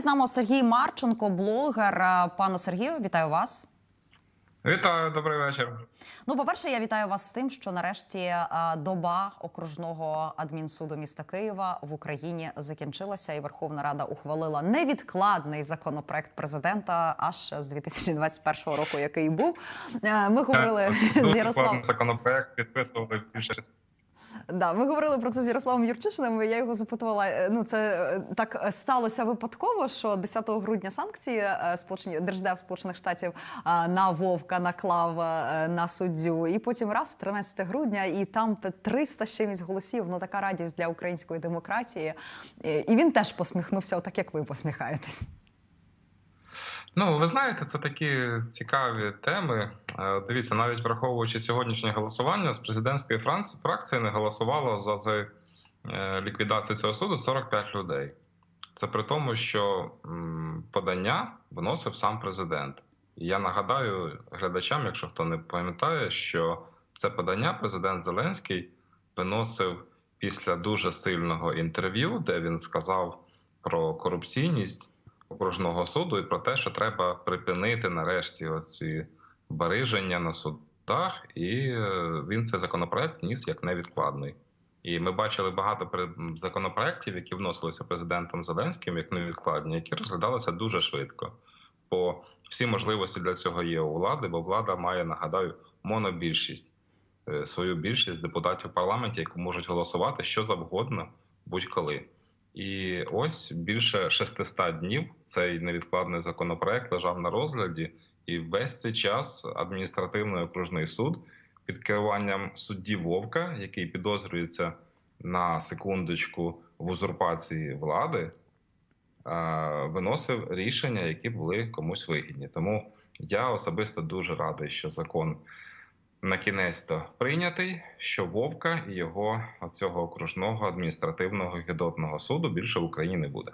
З нами Сергій Марченко, блогер. Е, Пане Сергію, вітаю вас. Вітаю, добрий вечір. Ну, по-перше, я вітаю вас з тим, що нарешті е, доба окружного адмінсуду міста Києва в Україні закінчилася, і Верховна Рада ухвалила невідкладний законопроект президента аж з 2021 року, який був. Е, Ми говорили з Ярославом. законопроект підписували більше Да, ми говорили про це з Ярославом Юрчишиним. Я його запитувала. е, Ну це е, так сталося випадково, що 10 грудня санкції е, сполучені держдев Сполучених Штатів е, на Вовка наклав е, на суддю. І потім раз 13 грудня, і там 300 з чимось голосів. Ну така радість для української демократії. Е, І він теж посміхнувся, отак як ви посміхаєтесь. Ну, ви знаєте, це такі цікаві теми. Е, Дивіться, навіть враховуючи сьогоднішнє голосування, з президентської фракції не голосувало за е, ліквідацію цього суду 45 людей. Це при тому, що подання вносив сам президент. І я нагадаю глядачам, якщо хто не пам'ятає, що це подання президент Зеленський виносив після дуже сильного інтерв'ю, де він сказав про корупційність окружного суду і про те, що треба припинити нарешті оці бариження на судах, і е, він цей законопроект вніс як невідкладний. І ми бачили багато законопроєктів, які вносилися президентом Зеленським як невідкладні, які розглядалися дуже швидко. Бо всі можливості для цього є у влади, бо влада має, нагадаю, монобільшість, е, свою більшість депутатів в парламенті, які можуть голосувати що завгодно будь-коли. І ось більше 600 днів цей невідкладний законопроект лежав на розгляді, і весь цей час адміністративний окружний суд під керуванням судді Вовка, який підозрюється на секундочку в узурпації влади, е, виносив рішення, які були комусь вигідні. Тому я особисто дуже радий, що закон на кінець-то прийнятий, що Вовка і його цього окружного адміністративного гідотного суду більше в Україні не буде.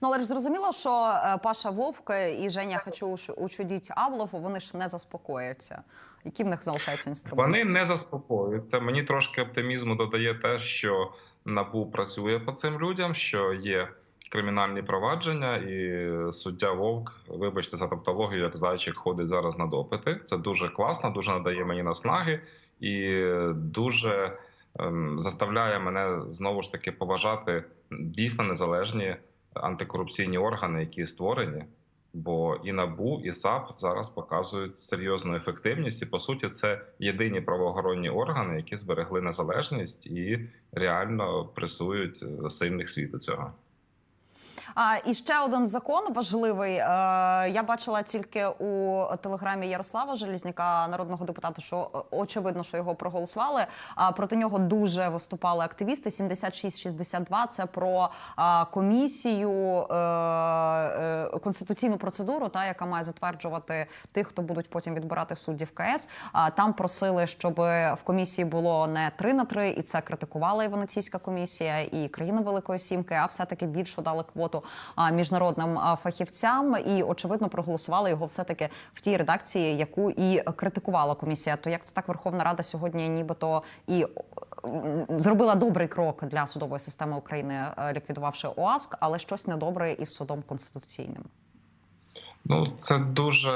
Ну але ж зрозуміло, що е, Паша Вовк і Женя Хочу учудіть Аблов, вони ж не заспокояться. Які в них залишаються інструменти? Вони не заспокоюються. Мені трошки оптимізму додає те, що НАБУ працює по цим людям, що є кримінальні провадження, і суддя Вовк, вибачте за тавтологію, як зайчик ходить зараз на допити. Це дуже класно, дуже надає мені наснаги і дуже ем, заставляє мене знову ж таки поважати дійсно незалежні антикорупційні органи, які створені. Бо і НАБУ, і САП зараз показують серйозну ефективність, і по суті, це єдині правоохоронні органи, які зберегли незалежність і реально пресують е, сильних світу цього. А і ще один закон важливий. Е, я бачила тільки у телеграмі Ярослава Желізняка, народного депутата, що е, очевидно, що його проголосували. А проти нього дуже виступали активісти. 7662 – це про комісію е, конституційну процедуру, та яка має затверджувати тих, хто будуть потім відбирати суддів КС. А там просили, щоб в комісії було не 3 на 3, і це критикувала і Венеційська комісія, і країна Великої Сімки, а все таки більше дали квоту міжнародним фахівцям, і очевидно проголосували його все таки в тій редакції, яку і критикувала комісія. То як це так Верховна Рада сьогодні, нібито і зробила добрий крок для судової системи України, е, ліквідувавши ОАСК, але щось недобре із судом конституційним. Ну це дуже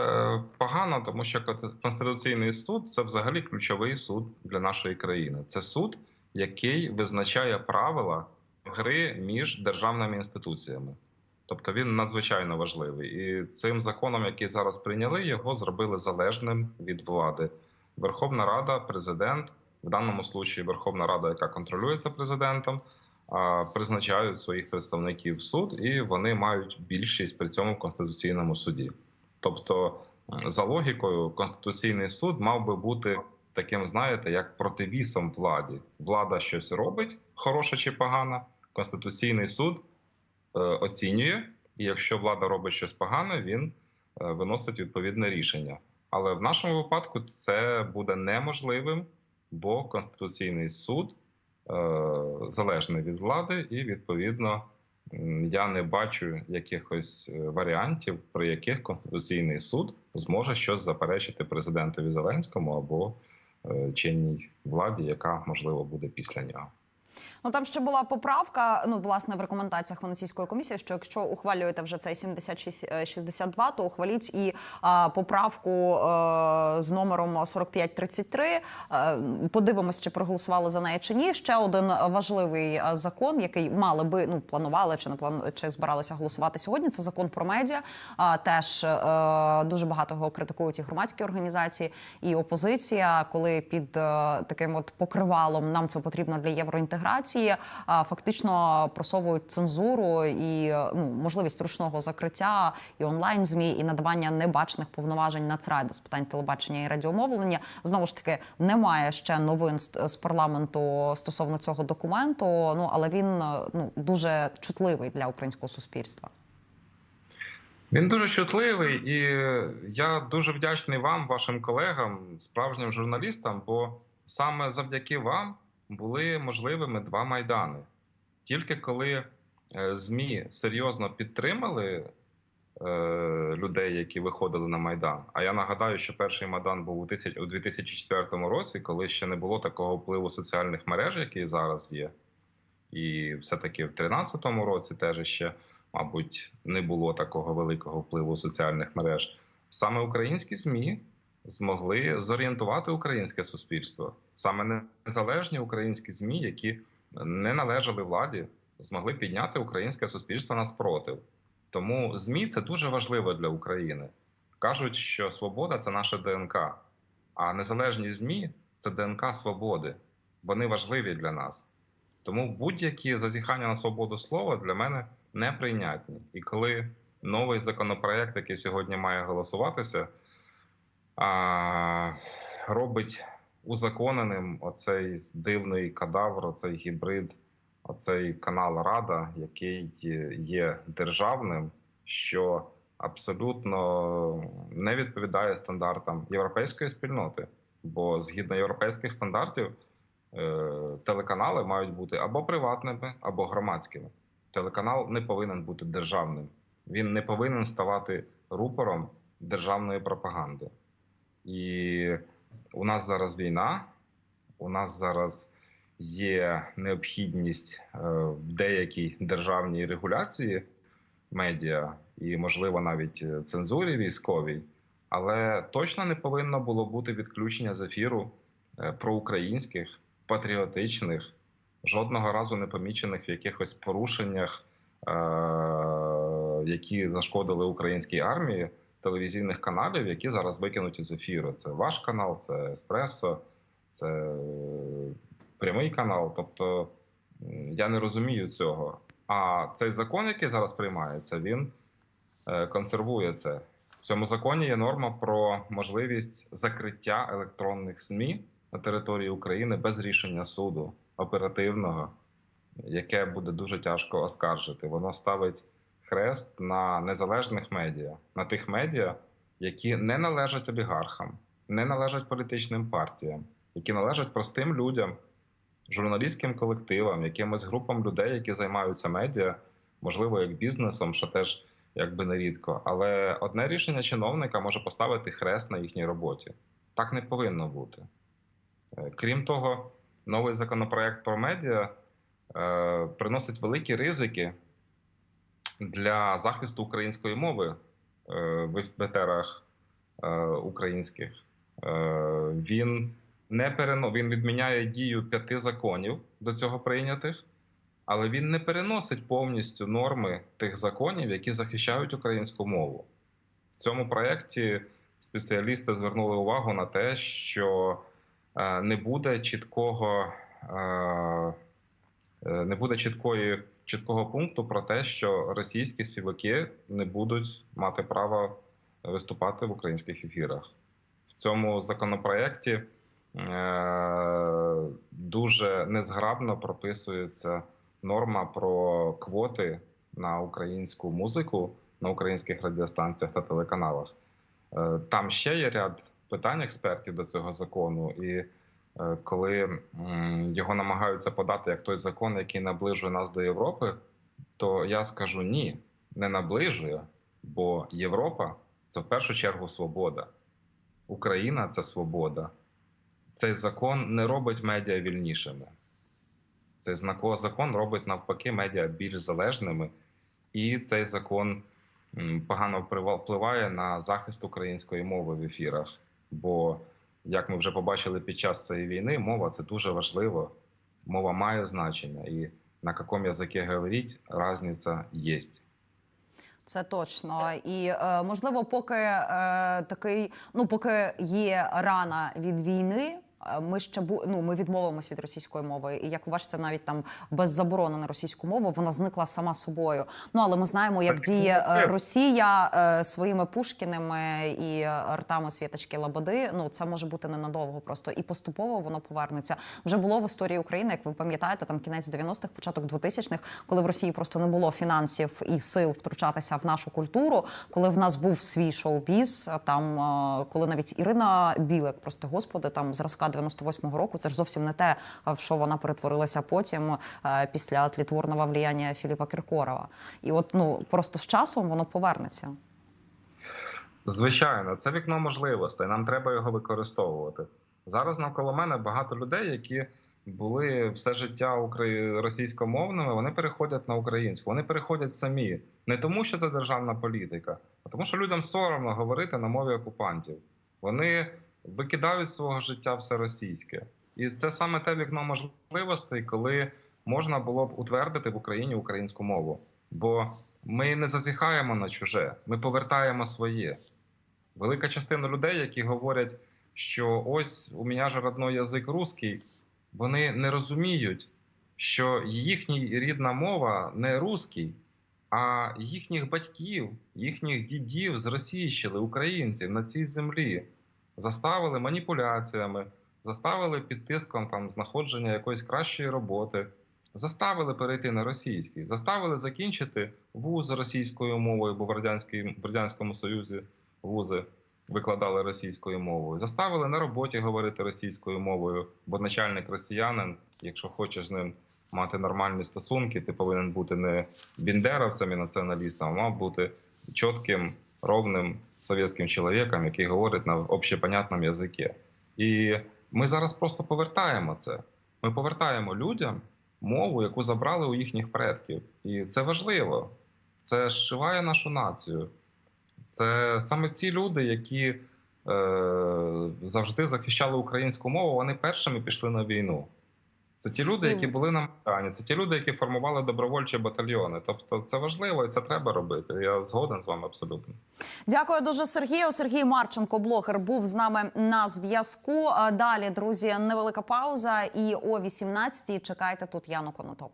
погано, тому що Конституційний суд це взагалі ключовий суд для нашої країни. Це суд, який визначає правила гри між державними інституціями. Тобто він надзвичайно важливий. І цим законом, який зараз прийняли, його зробили залежним від влади. Верховна Рада, президент, в даному случаї Верховна Рада, яка контролюється президентом, призначають своїх представників в суд, і вони мають більшість при цьому в конституційному суді. Тобто, за логікою, конституційний суд мав би бути таким, знаєте, як противісом владі. Влада щось робить, хороше чи погане, Конституційний суд е, оцінює, і якщо влада робить щось погане, він е, виносить відповідне рішення. Але в нашому випадку це буде неможливим, бо Конституційний суд е, залежний від влади, і відповідно я не бачу якихось варіантів, при яких Конституційний суд зможе щось заперечити президентові Зеленському або чинній владі, яка можливо буде після нього. Ну там ще була поправка. Ну, власне, в рекомендаціях Венеційської комісії, що якщо ухвалюєте вже цей 7662, то ухваліть і а, поправку е, з номером 4533. Е, подивимось, чи проголосували за неї чи ні. Ще один важливий е, закон, який мали би ну планували чи не плану чи збиралися голосувати сьогодні. Це закон про медіа. А, теж е, дуже багато його критикують і громадські організації, і опозиція, коли під е, таким от покривалом нам це потрібно для євроінтеграції, а, фактично просовують цензуру і е, ну, можливість ручного закриття і онлайн змі, і надавання небачених повноважень Нацради з питань телебачення і радіомовлення. Знову ж таки, немає ще новин з, з парламенту стосовно цього документу. Ну але він е, ну дуже чутливий для українського суспільства. Він дуже чутливий, і я дуже вдячний вам, вашим колегам, справжнім журналістам, бо саме завдяки вам були можливими два майдани. Тільки коли е, ЗМІ серйозно підтримали е, людей, які виходили на майдан. А я нагадаю, що перший майдан був у тисяч- у 2004 році, коли ще не було такого впливу соціальних мереж, який зараз є. І все-таки в 2013 році теж ще, мабуть, не було такого великого впливу соціальних мереж. Саме українські ЗМІ змогли зорієнтувати українське суспільство. Саме незалежні українські ЗМІ, які не належали владі, змогли підняти українське суспільство на спротив. Тому ЗМІ це дуже важливо для України. Кажуть, що свобода це наше ДНК, а незалежні ЗМІ це ДНК свободи. Вони важливі для нас. Тому будь-які зазіхання на свободу слова для мене неприйнятні. І коли новий законопроект, який сьогодні має голосуватися, а, робить узаконеним оцей дивний кадавр, оцей гібрид, оцей канал Рада, який є державним, що абсолютно не відповідає стандартам європейської спільноти. Бо згідно європейських стандартів, е, телеканали мають бути або приватними, або громадськими. Телеканал не повинен бути державним. Він не повинен ставати рупором державної пропаганди. І у нас зараз війна, у нас зараз є необхідність е, в деякій державній регуляції медіа і, можливо, навіть е, цензурі військовій, але точно не повинно було бути відключення з ефіру е, проукраїнських, патріотичних, жодного разу не помічених в якихось порушеннях, які зашкодили українській армії телевізійних каналів, які зараз викинуті з ефіру. Це ваш канал, це Еспресо, це е, прямий канал. Тобто я не розумію цього. А цей закон, який зараз приймається, він е, консервує це. В цьому законі є норма про можливість закриття електронних СМІ на території України без рішення суду оперативного, яке буде дуже тяжко оскаржити. Воно ставить хрест на незалежних медіа, на тих медіа, які не належать олігархам, не належать політичним партіям, які належать простим людям, журналістським колективам, якимось групам людей, які займаються медіа, можливо, як бізнесом, що теж якби нерідко. Але одне рішення чиновника може поставити хрест на їхній роботі. Так не повинно бути. Е, Крім того, новий законопроект про медіа е, приносить великі ризики для захисту української мови е, в етерах е, українських. Е, Він не перено... він відміняє дію п'яти законів до цього прийнятих, але він не переносить повністю норми тих законів, які захищають українську мову. В цьому проєкті спеціалісти звернули увагу на те, що не буде чіткого. Не буде чіткої чіткого пункту про те, що російські співаки не будуть мати права виступати в українських ефірах. В цьому законопроєкті е, дуже незграбно прописується норма про квоти на українську музику на українських радіостанціях та телеканалах. Е, Там ще є ряд питань експертів до цього закону, і коли його намагаються подати як той закон, який наближує нас до Європи, то я скажу ні, не наближує, бо Європа це в першу чергу свобода. Україна це свобода. Цей закон не робить медіа вільнішими. Цей закон робить навпаки медіа більш залежними, і цей закон погано впливає на захист української мови в ефірах. Бо, як ми вже побачили під час цієї війни, мова це дуже важливо. Мова має значення, і на якому язикі говорить, різниця є. Це точно. І е, можливо, поки е, такий, ну поки є рана від війни. Ми ще бу... ну, ми відмовимося від російської мови, і як ви бачите, навіть там без заборони на російську мову вона зникла сама собою. Ну але ми знаємо, як Так, діє ну, е, Росія е, своїми Пушкіними і е, ртами Світочки Лабади. Ну це може бути ненадовго, просто і поступово воно повернеться. Вже було в історії України, як ви пам'ятаєте, там кінець 90-х, початок 2000-х, коли в Росії просто не було фінансів і сил втручатися в нашу культуру, коли в нас був свій шоу-біз, там коли навіть Ірина Білик, просто господи, там зразка 98-го року, це ж зовсім не те, в що вона перетворилася потім е, після тлітворного влияння Філіпа Кіркорова. І от ну просто з часом воно повернеться. Звичайно, це вікно можливостей. Нам треба його використовувати. Зараз навколо мене багато людей, які були все життя російськомовними, вони переходять на українську. Вони переходять самі не тому, що це державна політика, а тому, що людям соромно говорити на мові окупантів. Вони викидають з свого життя все російське, і це саме те вікно можливостей, коли можна було б утвердити в Україні українську мову. Бо ми не зазіхаємо на чуже, ми повертаємо своє. Велика частина людей, які говорять, що ось у мене ж родной язик русський, вони не розуміють, що їхня рідна мова не русський, а їхніх батьків, їхніх дідів зросійщили українців на цій землі, заставили маніпуляціями, заставили під тиском там знаходження якоїсь кращої роботи, заставили перейти на російський, заставили закінчити вуз російською мовою, бо в радянській в радянському союзі вузи викладали російською мовою, заставили на роботі говорити російською мовою, бо начальник росіянин, якщо хочеш з ним мати нормальні стосунки, ти повинен бути не біндеровцем і націоналістом, а мав бути чітким, ровним совєтським чоловіком, який говорить на общепонятному язикі. І ми зараз просто повертаємо це. Ми повертаємо людям мову, яку забрали у їхніх предків. І це важливо. Це зшиває нашу націю. Це саме ці люди, які е, завжди захищали українську мову, вони першими пішли на війну. Це ті люди, які були на Майдані, це ті люди, які формували добровольчі батальйони. Тобто це важливо і це треба робити. Я згоден з вами абсолютно. Дякую дуже Сергію. Сергій Марченко, блогер, був з нами на зв'язку. Далі, друзі, невелика пауза. І о 18-й чекайте тут Яну Конотоп.